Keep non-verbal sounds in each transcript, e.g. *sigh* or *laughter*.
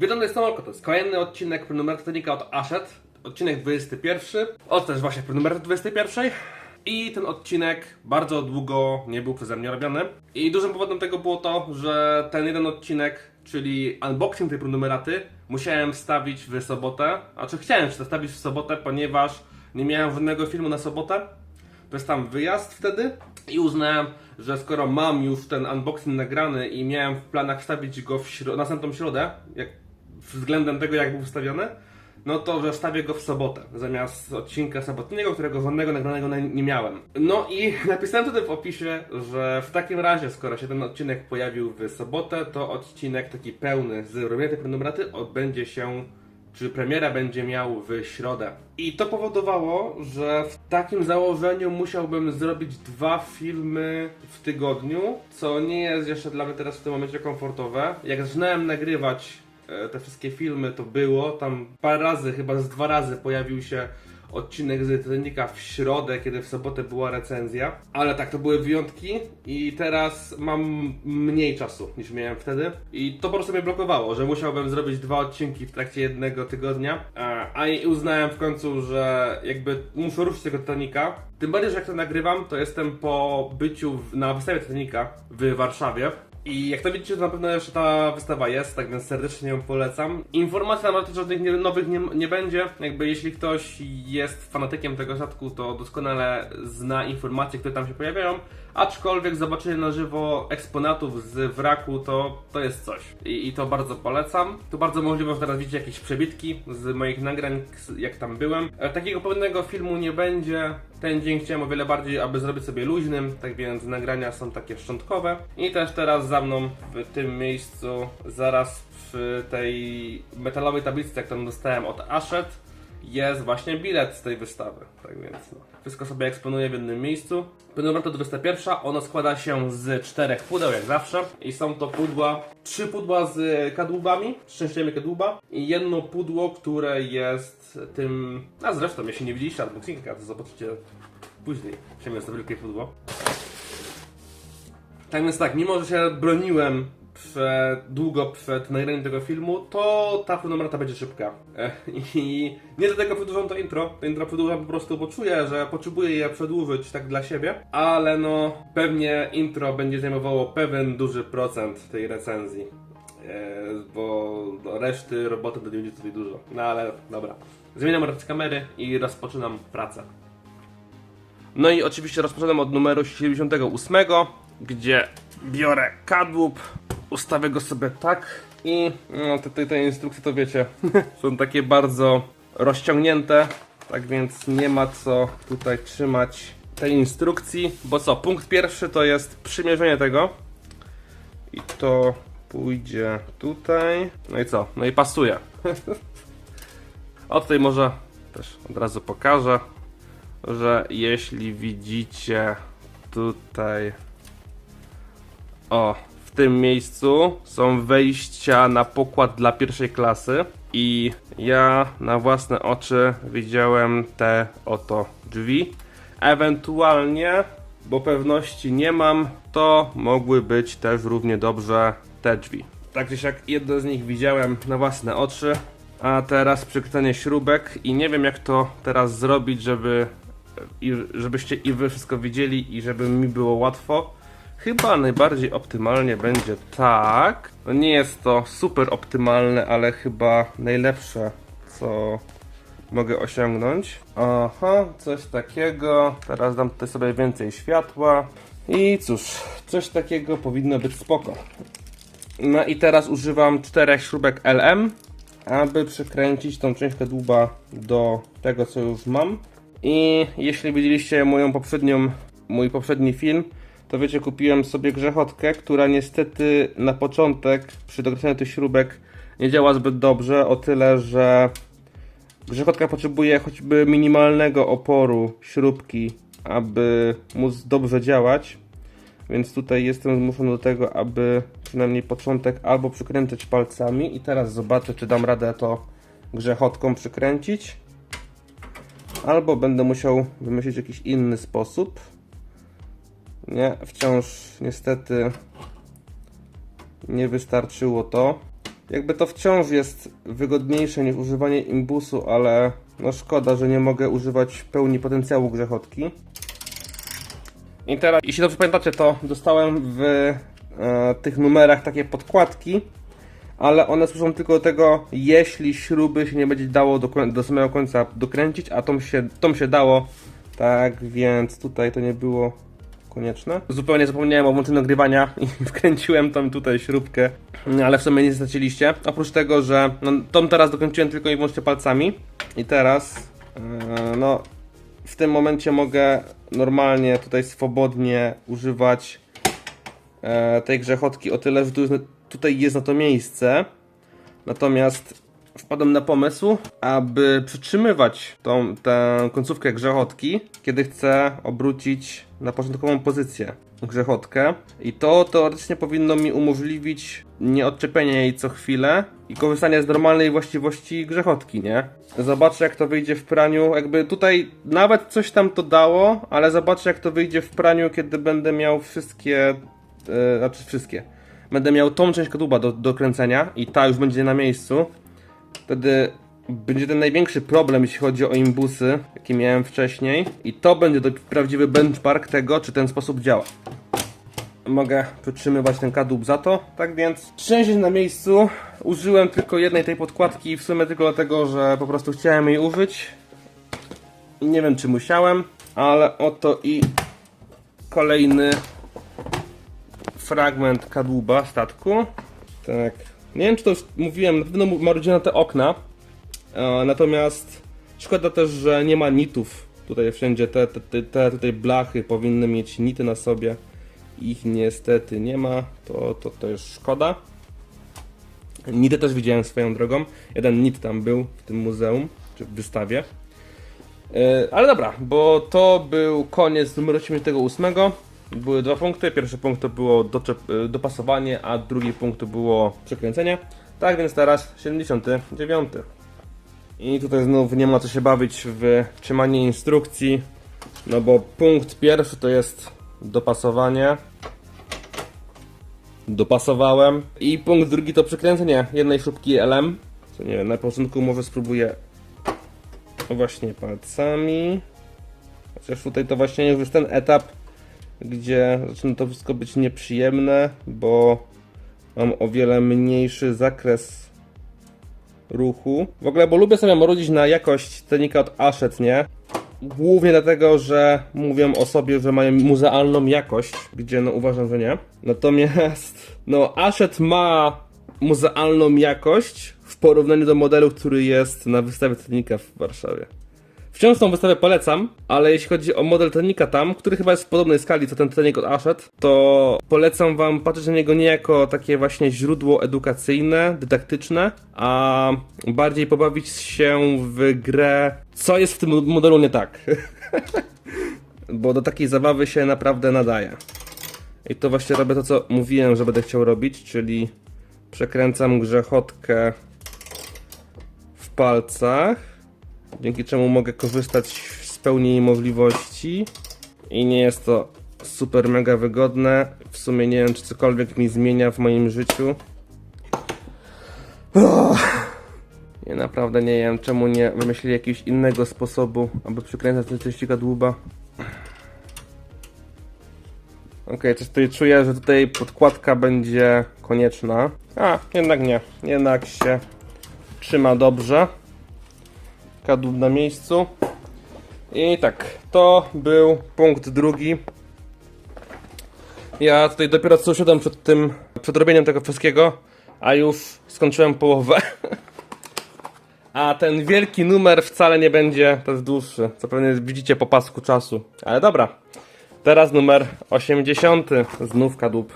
Jest Tomolko, to jest kolejny odcinek prenumerat Titanica od Ashet. Odcinek 21. Od też właśnie prenumerat 21. I ten odcinek bardzo długo nie był przeze mnie robiony. I dużym powodem tego było to, że ten jeden odcinek, czyli unboxing tej prenumeraty, musiałem wstawić w sobotę. A czy chciałem wstawić w sobotę, ponieważ nie miałem żadnego filmu na sobotę. To jest tam wyjazd wtedy i uznałem, że skoro mam już ten unboxing nagrany i miałem w planach wstawić go w śro- następną środę, jak względem tego jak był wstawiony, no to że wstawię go w sobotę, zamiast odcinka sobotniego, którego żadnego nagranego na- nie miałem. No i *laughs* napisałem tutaj w opisie, że w takim razie, skoro się ten odcinek pojawił w sobotę, to odcinek taki pełny z robienia tej prenumeraty odbędzie się czy premiera będzie miał w środę. I to powodowało, że w takim założeniu musiałbym zrobić dwa filmy w tygodniu, co nie jest jeszcze dla mnie teraz w tym momencie komfortowe. Jak zaczynałem nagrywać te wszystkie filmy, to było tam parę razy, chyba z dwa razy pojawił się odcinek z Titanica w środę, kiedy w sobotę była recenzja. Ale tak, to były wyjątki i teraz mam mniej czasu niż miałem wtedy. I to po prostu mnie blokowało, że musiałbym zrobić dwa odcinki w trakcie jednego tygodnia. A, a i uznałem w końcu, że jakby muszę ruszyć tego Titanica. Tym bardziej, że jak to nagrywam, to jestem po byciu na wystawie Titanica w Warszawie. I jak to widzicie, to na pewno jeszcze ta wystawa jest, tak więc serdecznie ją polecam. Informacji na temat żadnych nie, nowych nie, nie będzie. Jakby jeśli ktoś jest fanatykiem tego statku, to doskonale zna informacje, które tam się pojawiają. Aczkolwiek zobaczenie na żywo eksponatów z wraku to, to jest coś. I, I to bardzo polecam. Tu bardzo możliwe, że teraz widzicie jakieś przebitki z moich nagrań, jak tam byłem. E, Takiego pełnego filmu nie będzie. Ten dzień chciałem o wiele bardziej, aby zrobić sobie luźnym, tak więc nagrania są takie szczątkowe. I też teraz za mną w tym miejscu, zaraz przy tej metalowej tablicy, jak tam dostałem od Ashet, jest właśnie bilet z tej wystawy. Tak więc no, wszystko sobie eksponuję w jednym miejscu. Prenumerato 21, ono składa się z czterech pudeł, jak zawsze. I są to pudła, trzy pudła z kadłubami, z częściami kadłuba i jedno pudło, które jest tym... A zresztą, jeśli nie widzieliście unboxinga, to zobaczycie później. Przemiast to wielkie pudło. Tak więc tak, mimo że się broniłem przed, długo przed nagraniem tego filmu, to ta prenumerata będzie szybka. E, I nie dlatego przedłużam to intro, to intro przedłużam po prostu, bo czuję, że potrzebuję je przedłużyć tak dla siebie, ale no pewnie intro będzie zajmowało pewien duży procent tej recenzji. E, bo do reszty roboty to będzie tutaj dużo. No ale dobra. Zmieniam rację kamery i rozpoczynam pracę. No i oczywiście rozpoczynam od numeru 78, gdzie biorę kadłub, ustawię go sobie tak i no, te, te, te instrukcje to wiecie, *laughs* są takie bardzo rozciągnięte, tak więc nie ma co tutaj trzymać tej instrukcji, bo co, punkt pierwszy to jest przymierzenie tego i to pójdzie tutaj, no i co, no i pasuje. *laughs* O tutaj może też od razu pokażę że jeśli widzicie tutaj o tym miejscu są wejścia na pokład dla pierwszej klasy i ja na własne oczy widziałem te oto drzwi ewentualnie bo pewności nie mam to mogły być też równie dobrze te drzwi tak czy siak jedno z nich widziałem na własne oczy a teraz przykręcenie śrubek i nie wiem jak to teraz zrobić, żeby i żebyście i wy wszystko widzieli i żeby mi było łatwo. Chyba najbardziej optymalnie będzie tak. No nie jest to super optymalne, ale chyba najlepsze, co mogę osiągnąć. Aha, coś takiego. Teraz dam tutaj sobie więcej światła. I cóż, coś takiego powinno być spoko. No i teraz używam czterech śrubek LM, aby przykręcić tą część kadłuba do tego, co już mam. I jeśli widzieliście moją poprzednią, mój poprzedni film, to wiecie, kupiłem sobie grzechotkę, która niestety na początek przy dokręcaniu tych śrubek nie działa zbyt dobrze, o tyle, że grzechotka potrzebuje choćby minimalnego oporu śrubki, aby móc dobrze działać. Więc tutaj jestem zmuszony do tego, aby przynajmniej początek albo przykręcać palcami i teraz zobaczę, czy dam radę to grzechotką przykręcić. Albo będę musiał wymyślić jakiś inny sposób. Nie, wciąż niestety nie wystarczyło to. Jakby to wciąż jest wygodniejsze niż używanie imbusu, ale no szkoda, że nie mogę używać pełni potencjału grzechotki. I teraz, jeśli dobrze pamiętacie, to dostałem w e, tych numerach takie podkładki, ale one służą tylko do tego, jeśli śruby się nie będzie dało do, do samego końca dokręcić, a tom się, tom się dało, tak więc tutaj to nie było konieczne. Zupełnie zapomniałem o włączeniu nagrywania i *laughs* wkręciłem tam tutaj śrubkę, ale w sumie nie straciliście. Oprócz tego, że no, tom teraz dokończyłem tylko i wyłącznie palcami i teraz, e, no w tym momencie mogę normalnie tutaj swobodnie używać e, tej grzechotki o tyle, że tu jest, tutaj jest na to miejsce. Natomiast wpadłem na pomysł, aby przytrzymywać tą, tę końcówkę grzechotki, kiedy chcę obrócić na początkową pozycję grzechotkę. I to teoretycznie powinno mi umożliwić nie odczepienie jej co chwilę i korzystanie z normalnej właściwości grzechotki, nie? Zobaczę jak to wyjdzie w praniu. Jakby tutaj nawet coś tam to dało, ale zobaczę jak to wyjdzie w praniu, kiedy będę miał wszystkie, e, znaczy wszystkie. Będę miał tą część kadłuba do, do kręcenia i ta już będzie na miejscu. Wtedy będzie ten największy problem, jeśli chodzi o imbusy, jaki miałem wcześniej. I to będzie to prawdziwy benchmark tego, czy ten sposób działa. Mogę przytrzymywać ten kadłub za to. Tak więc trzęsie na miejscu. Użyłem tylko jednej tej podkładki, w sumie tylko dlatego, że po prostu chciałem jej użyć. Nie wiem, czy musiałem, ale oto i kolejny fragment kadłuba statku. Tak. Nie wiem, czy to już mówiłem, na pewno marudziłem na te okna. E, natomiast szkoda też, że nie ma nitów. Tutaj wszędzie te, te, te, te tutaj blachy powinny mieć nity na sobie. Ich niestety nie ma. To, to, to jest szkoda. Nity też widziałem swoją drogą. Jeden nit tam był w tym muzeum, czy w wystawie. E, Ale dobra, bo to był koniec numeru 78. Były dwa punkty. Pierwszy punkt to było e, dopasowanie, a drugi punkt to było przekręcenie. Tak więc teraz 79. I tutaj znów nie ma co się bawić w trzymanie instrukcji, no bo punkt pierwszy to jest dopasowanie. Dopasowałem. I punkt drugi to przekręcenie jednej śrubki LM. Co nie wiem, na początku może spróbuję właśnie palcami. Chociaż tutaj to właśnie już ten etap, gdzie zaczyna to wszystko być nieprzyjemne, bo mam o wiele mniejszy zakres ruchu. W ogóle, bo lubię sobie marudzić na jakość cenika od Ashet, nie? Głównie dlatego, że mówią o sobie, że mają muzealną jakość, gdzie no uważam, że nie. Natomiast, no Ashet ma muzealną jakość w porównaniu do modelu, który jest na wystawie cenika w Warszawie. Wciąż tą wystawę polecam, ale jeśli chodzi o model Titanica tam, który chyba jest w podobnej skali co ten Titanic od Ashet, to polecam wam patrzeć na niego nie jako takie właśnie źródło edukacyjne, dydaktyczne, a bardziej pobawić się w grę, co jest w tym modelu nie tak. *laughs* Bo do takiej zabawy się naprawdę nadaje. I to właśnie robię to, co mówiłem, że będę chciał robić, czyli przekręcam grzechotkę w palcach dzięki czemu mogę korzystać z pełni jej możliwości i nie jest to super mega wygodne. W sumie nie wiem, czy cokolwiek mi zmienia w moim życiu. Ja naprawdę nie wiem, czemu nie wymyślili jakiegoś innego sposobu, aby przykręcać ten części kadłuba. Okej, coś tutaj czuję, że tutaj podkładka będzie konieczna. A, jednak nie. Jednak się trzyma dobrze kadłub na miejscu. I tak, to był punkt drugi. Ja tutaj dopiero co usiadłem przed tym, przed robieniem tego wszystkiego, a już skończyłem połowę. *laughs* A ten wielki numer wcale nie będzie też dłuższy, co pewnie widzicie po pasku czasu. Ale dobra, teraz numer 80, znów kadłub.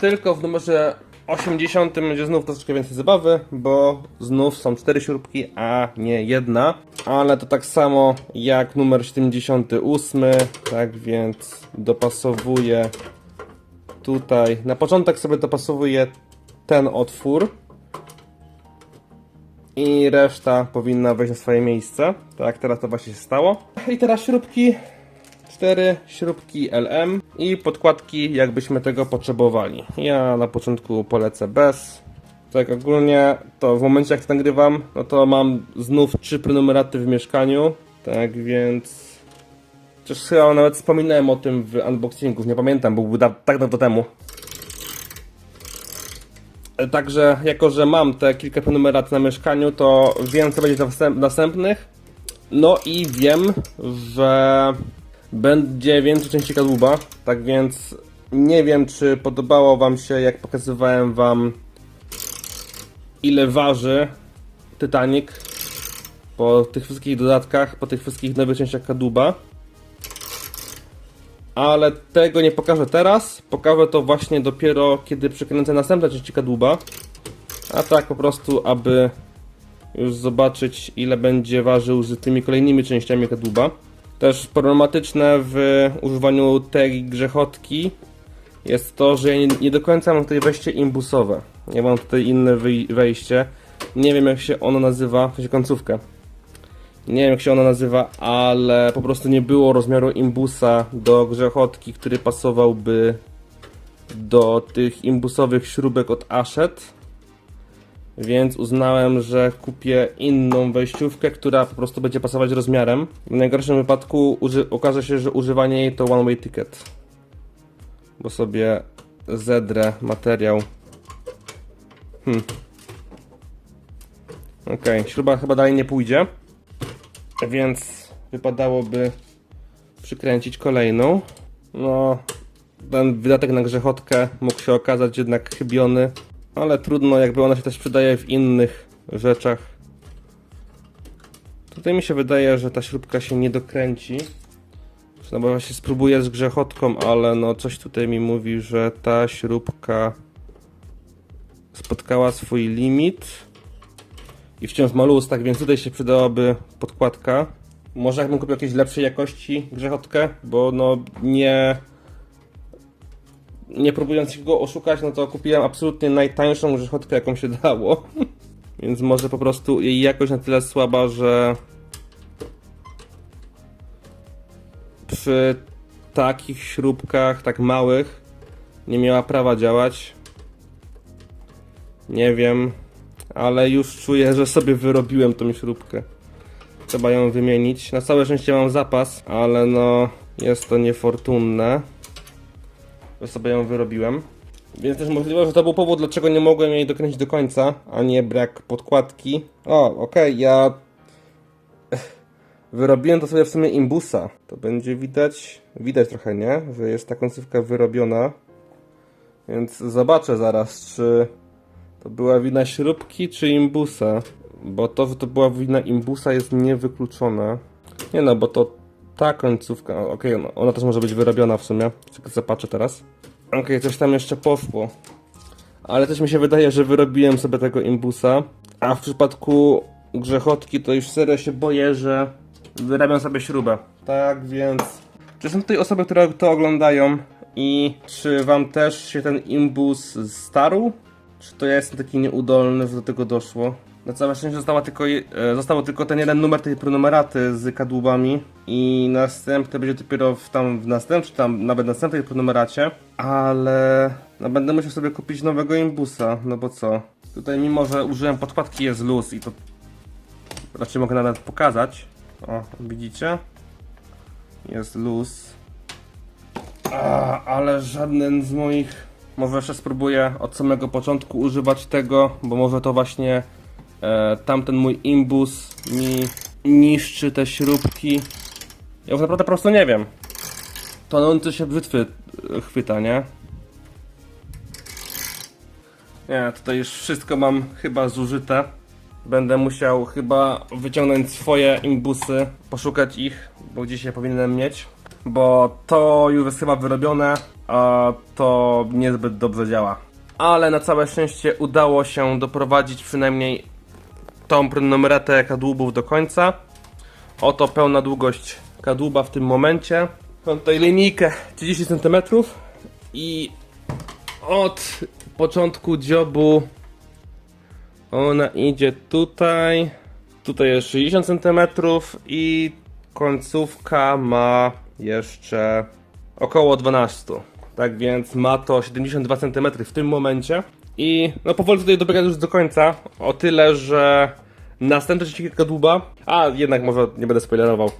Tylko w numerze 80 będzie znów troszeczkę więcej zabawy, bo znów są cztery śrubki, a nie jedna. Ale to tak samo jak numer 78, tak więc dopasowuję tutaj. Na początek sobie dopasowuję ten otwór. I reszta powinna wejść na swoje miejsce. Tak, teraz to właśnie się stało. I teraz śrubki cztery śrubki LM i podkładki jakbyśmy tego potrzebowali. Ja na początku polecę bez, Tak, ogólnie to w momencie jak to nagrywam, no to mam znów trzy prenumeraty w mieszkaniu. Tak więc. Chociaż chyba nawet wspominałem o tym w unboxingu, nie pamiętam, był da- tak dawno temu. Także, jako że mam te kilka prenumerat na mieszkaniu, to wiem, co będzie następnych. No i wiem, że będzie więcej części kadłuba. Tak więc nie wiem, czy podobało Wam się, jak pokazywałem Wam, ile waży Titanic po tych wszystkich dodatkach, po tych wszystkich nowych częściach kadłuba. Ale tego nie pokażę teraz. Pokażę to właśnie dopiero, kiedy przekręcę następne części kadłuba. A tak po prostu, aby już zobaczyć, ile będzie ważył z tymi kolejnymi częściami kadłuba. Też problematyczne w używaniu tej grzechotki jest to, że ja nie, nie do końca mam tutaj wejście imbusowe. Ja mam tutaj inne wejście. Nie wiem jak się ono nazywa, w sensie końcówkę. Nie wiem jak się ono nazywa, ale po prostu nie było rozmiaru imbusa do grzechotki, który pasowałby do tych imbusowych śrubek od Ashet. Więc uznałem, że kupię inną wejściówkę, która po prostu będzie pasować rozmiarem. W najgorszym wypadku okaże się, że używanie jej to one way ticket. Bo sobie zedrę materiał. Hmm. Okej, śruba chyba dalej nie pójdzie. Więc wypadałoby przykręcić kolejną. No, ten wydatek na grzechotkę mógł się okazać jednak chybiony. Ale trudno, jakby ona się też przydaje w innych rzeczach. Tutaj mi się wydaje, że ta śrubka się nie dokręci. No bo właśnie spróbuję z grzechotką, ale no coś tutaj mi mówi, że ta śrubka spotkała swój limit i wciąż ma luz, tak więc tutaj się przydałaby podkładka. Może jakbym kupił jakiejś lepszej jakości grzechotkę, bo no nie nie próbując go oszukać, no to kupiłem absolutnie najtańszą grzechotkę jaką się dało. *laughs* Więc może po prostu jej jakość na tyle słaba, że przy takich śrubkach, tak małych, nie miała prawa działać. Nie wiem, ale już czuję, że sobie wyrobiłem tą śrubkę. Trzeba ją wymienić. Na całe szczęście mam zapas, ale no jest to niefortunne, sobie ją wyrobiłem. Więc też możliwe, że to był powód, dlaczego nie mogłem jej dokręcić do końca, a nie brak podkładki. O, okej, ja *laughs* Wyrobiłem to sobie w sumie imbusa. To będzie widać, widać trochę, nie? Że jest ta końcówka wyrobiona. Więc zobaczę zaraz, czy to była wina śrubki, czy imbusa. Bo to, że to była wina imbusa jest niewykluczone. Nie no, bo to ta końcówka, okej, no, ona też może być wyrobiona w sumie. Tylko zobaczę teraz. Okej, coś tam jeszcze poszło. Ale też mi się wydaje, że wyrobiłem sobie tego imbusa. A w przypadku grzechotki to już serio się boję, że wyrabiam sobie śrubę. Tak więc. Czy są tutaj osoby, które to oglądają i czy wam też się ten imbus starł? Czy to ja jestem taki nieudolny, że do tego doszło? Na całe szczęście została tylko, e, zostało tylko ten jeden numer tej prenumeraty z kadłubami i następny będzie dopiero w tam w następnym, tam nawet następnej prenumeracie, ale no będę musiał sobie kupić nowego imbusa, no bo co? Tutaj mimo, że użyłem podkładki jest luz i to raczej mogę nawet pokazać. O, widzicie? Jest luz. A, ale żaden z moich. Może jeszcze spróbuję od samego początku używać tego, bo może to właśnie e, tamten mój imbus mi niszczy te śrubki. Ja już naprawdę po prostu nie wiem. Tonący się brzytwy e, chwyta, nie? Nie, tutaj już wszystko mam chyba zużyte. Będę musiał chyba wyciągnąć swoje imbusy, poszukać ich, bo gdzieś je powinienem mieć. Bo to już jest chyba wyrobione, a to niezbyt dobrze działa. Ale na całe szczęście udało się doprowadzić przynajmniej tą prenumeratę kadłubów do końca. Oto pełna długość kadłuba w tym momencie. Mam tutaj linijkę 30 cm i od początku dziobu ona idzie tutaj. Tutaj jest 60 cm i końcówka ma jeszcze około 12. Tak więc ma to 72 cm w tym momencie. I no powoli tutaj dobiega już do końca. O tyle, że następny odcinek kadłuba. A jednak może nie będę spoilerował.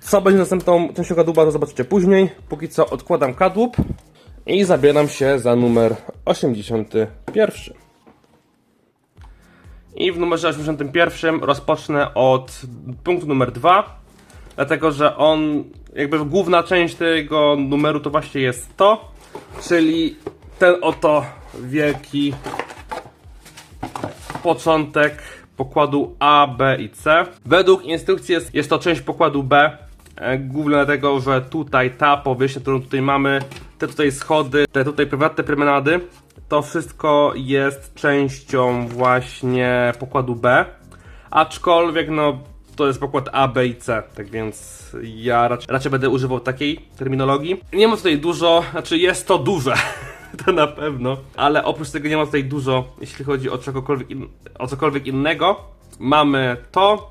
Co będzie następną częścią kadłuba, to zobaczycie później. Póki co odkładam kadłub i zabieram się za numer 81. I w numerze 81 rozpocznę od punktu numer 2, dlatego że on, jakby główna część tego numeru to właśnie jest to, czyli ten oto wielki początek pokładu A, B i C. Według instrukcji jest, jest to część pokładu B, e, głównie dlatego, że tutaj ta powierzchnia, którą tutaj mamy, te tutaj schody, te tutaj prywatne promenady, to wszystko jest częścią właśnie pokładu B, aczkolwiek no to jest pokład A, B i C, tak więc ja raczej, raczej będę używał takiej terminologii. Nie ma tutaj dużo, znaczy jest to duże, *laughs* *laughs* to na pewno, ale oprócz tego nie ma tutaj dużo, jeśli chodzi o cokolwiek, in, o cokolwiek innego. Mamy to,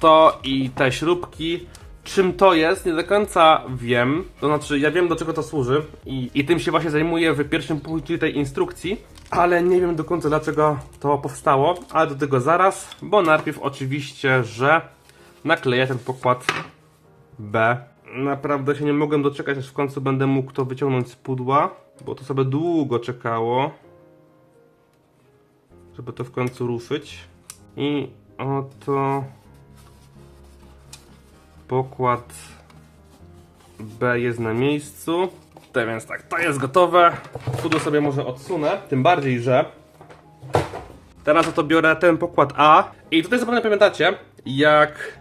to i te śrubki. Czym to jest, nie do końca wiem. To znaczy, ja wiem do czego to służy i, i tym się właśnie zajmuję w pierwszym punkcie tej instrukcji, ale nie wiem do końca dlaczego to powstało, ale do tego zaraz, bo najpierw oczywiście, że nakleję ten pokład B. Naprawdę się nie mogłem doczekać, aż w końcu będę mógł to wyciągnąć z pudła, bo to sobie długo czekało, żeby to w końcu ruszyć. I oto pokład B jest na miejscu. Tak więc tak, to jest gotowe. Pudło sobie może odsunę, tym bardziej, że teraz oto biorę ten pokład A i tutaj zapewne pamiętacie, jak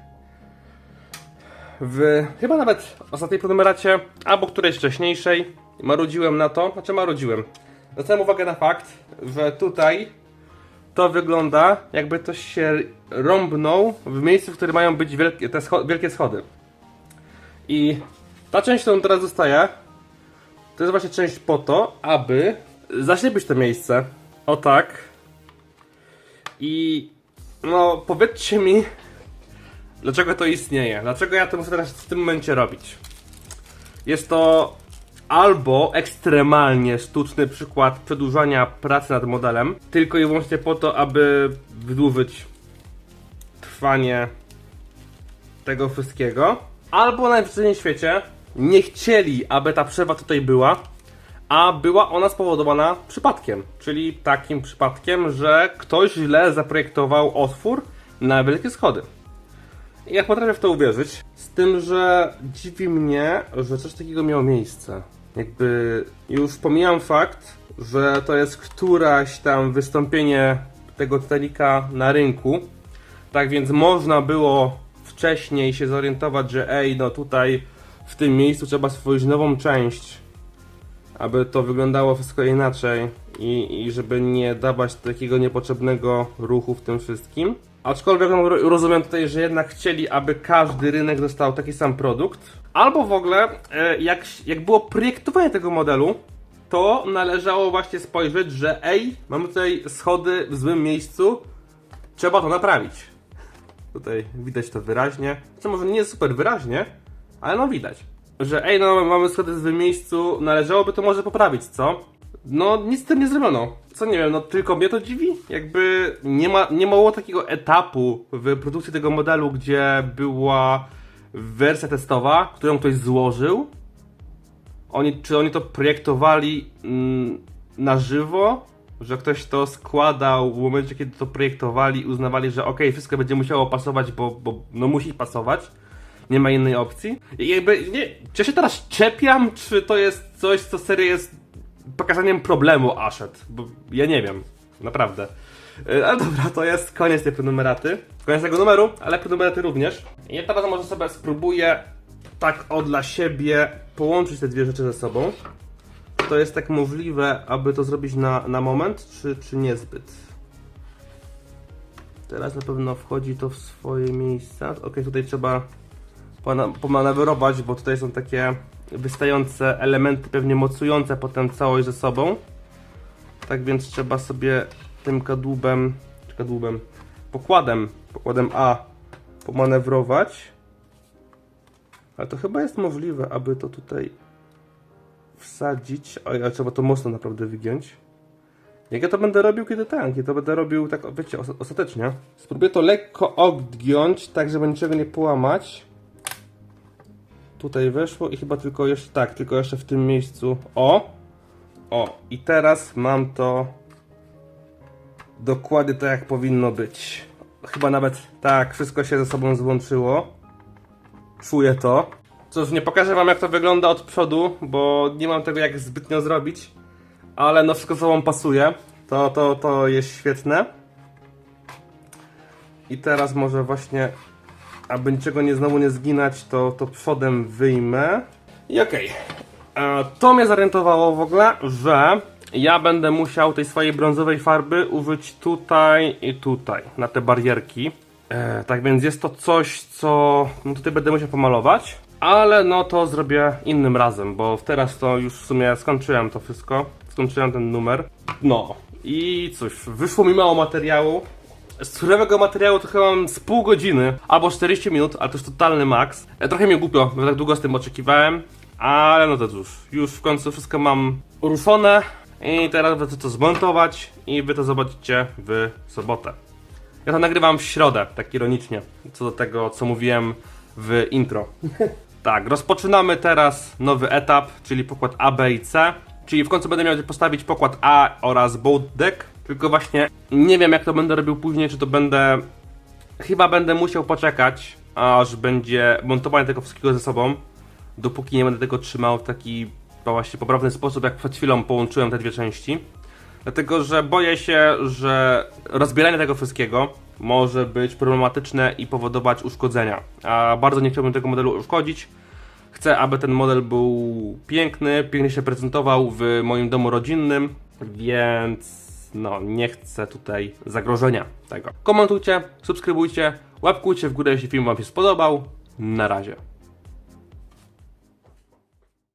w chyba nawet ostatniej prenumeracie, albo którejś wcześniejszej, marudziłem na to, znaczy marudziłem. Zwracałem uwagę na fakt, że tutaj to wygląda jakby ktoś się rąbnął w miejscu, w którym mają być wielkie, te scho wielkie schody. I ta część, którą teraz dostaję, to jest właśnie część po to, aby zaślepić to miejsce. O tak. I no powiedzcie mi, Dlaczego to istnieje? Dlaczego ja to muszę teraz w tym momencie robić? Jest to albo ekstremalnie sztuczny przykład przedłużania pracy nad modelem, tylko i wyłącznie po to, aby wydłużyć trwanie tego wszystkiego, albo na najwyższym świecie nie chcieli, aby ta przerwa tutaj była, a była ona spowodowana przypadkiem, czyli takim przypadkiem, że ktoś źle zaprojektował otwór na wielkie schody. I Ja potrafię w to uwierzyć. Z tym, że dziwi mnie, że coś takiego miało miejsce. Jakby już pomijam fakt, że to jest któraś tam wystąpienie tego Titanica na rynku. Tak więc można było wcześniej się zorientować, że ej, no tutaj w tym miejscu trzeba stworzyć nową część, aby to wyglądało wszystko inaczej i, i żeby nie dawać takiego niepotrzebnego ruchu w tym wszystkim. Aczkolwiek no, ro- rozumiem tutaj, że jednak chcieli, aby każdy rynek dostał taki sam produkt. Albo w ogóle, e, jak, jak było projektowanie tego modelu, to należało właśnie spojrzeć, że ej, mamy tutaj schody w złym miejscu, trzeba to naprawić. Tutaj widać to wyraźnie. Co może nie super wyraźnie, ale no widać. Że ej, no mamy schody w złym miejscu, należałoby to może poprawić, co? No nic z tym nie zrobiono. Co nie wiem, no tylko mnie to dziwi. Jakby nie ma, nie było takiego etapu w produkcji tego modelu, gdzie była wersja testowa, którą ktoś złożył. Oni, czy oni to projektowali mm, na żywo? Że ktoś to składał w momencie, kiedy to projektowali, uznawali, że okej, wszystko będzie musiało pasować, bo, bo no musi pasować. Nie ma innej opcji. I jakby, nie, czy ja się teraz czepiam, czy to jest coś, co serio jest pokazaniem problemu Ashet? Bo ja nie wiem, naprawdę. Yy, Ale dobra, to jest koniec tej prenumeraty. Koniec tego numeru, ale prenumeraty również. I ja teraz może sobie spróbuję tak o dla siebie połączyć te dwie rzeczy ze sobą. To jest tak możliwe, aby to zrobić na, na moment, czy, czy niezbyt? Teraz na pewno wchodzi to w swoje miejsca. Ok, tutaj trzeba pomanewrować, bo tutaj są takie wystające elementy, pewnie mocujące potem całość ze sobą. Tak więc trzeba sobie tym kadłubem, czy kadłubem, pokładem, pokładem A pomanewrować. Ale to chyba jest możliwe, aby to tutaj wsadzić. Oj, ale trzeba to mocno naprawdę wygiąć. Jak ja to będę robił, kiedy tak, kiedy to będę robił tak, wiecie, os ostatecznie. Spróbuję to lekko odgiąć, tak żeby niczego nie połamać. Tutaj weszło i chyba tylko jeszcze, tak, tylko jeszcze w tym miejscu. O! O, i teraz mam to dokładnie tak, jak powinno być. Chyba nawet tak, wszystko się ze sobą złączyło. Czuję to. Cóż, nie pokażę wam jak to wygląda od przodu, bo nie mam tego jak zbytnio zrobić. Ale no wszystko ze sobą pasuje. To, to, to jest świetne. I teraz może właśnie, aby niczego nie znowu nie zginać, to, to przodem wyjmę. I okej. E, To mnie zorientowało w ogóle, że ja będę musiał tej swojej brązowej farby użyć tutaj i tutaj, na te barierki. E, tak więc jest to coś, co no tutaj będę musiał pomalować, ale no to zrobię innym razem, bo teraz to już w sumie skończyłem to wszystko, skończyłem ten numer. No i cóż, wyszło mi mało materiału, z surowego materiału to chyba mam z pół godziny albo 40 minut, ale to jest totalny maks. E, Trochę mnie głupio, bo tak długo z tym oczekiwałem, ale no to cóż, już w końcu wszystko mam ruszone i teraz będę to zmontować i wy to zobaczycie w sobotę. Ja to nagrywam w środę, tak ironicznie, co do tego, co mówiłem w intro. *laughs* tak, rozpoczynamy teraz nowy etap, czyli pokład A, B i C. Czyli w końcu będę miał postawić pokład A oraz boat deck. Tylko właśnie nie wiem, jak to będę robił później, czy to będę. Chyba będę musiał poczekać, aż będzie montowanie tego wszystkiego ze sobą. Dopóki nie będę tego trzymał w taki właśnie poprawny sposób, jak przed chwilą połączyłem te dwie części. Dlatego, że boję się, że rozbieranie tego wszystkiego może być problematyczne i powodować uszkodzenia. A bardzo nie chciałbym tego modelu uszkodzić. Chcę, aby ten model był piękny, pięknie się prezentował w moim domu rodzinnym, więc no, nie chcę tutaj zagrożenia tego. Komentujcie, subskrybujcie, łapkujcie w górę, jeśli film Wam się spodobał. Na razie.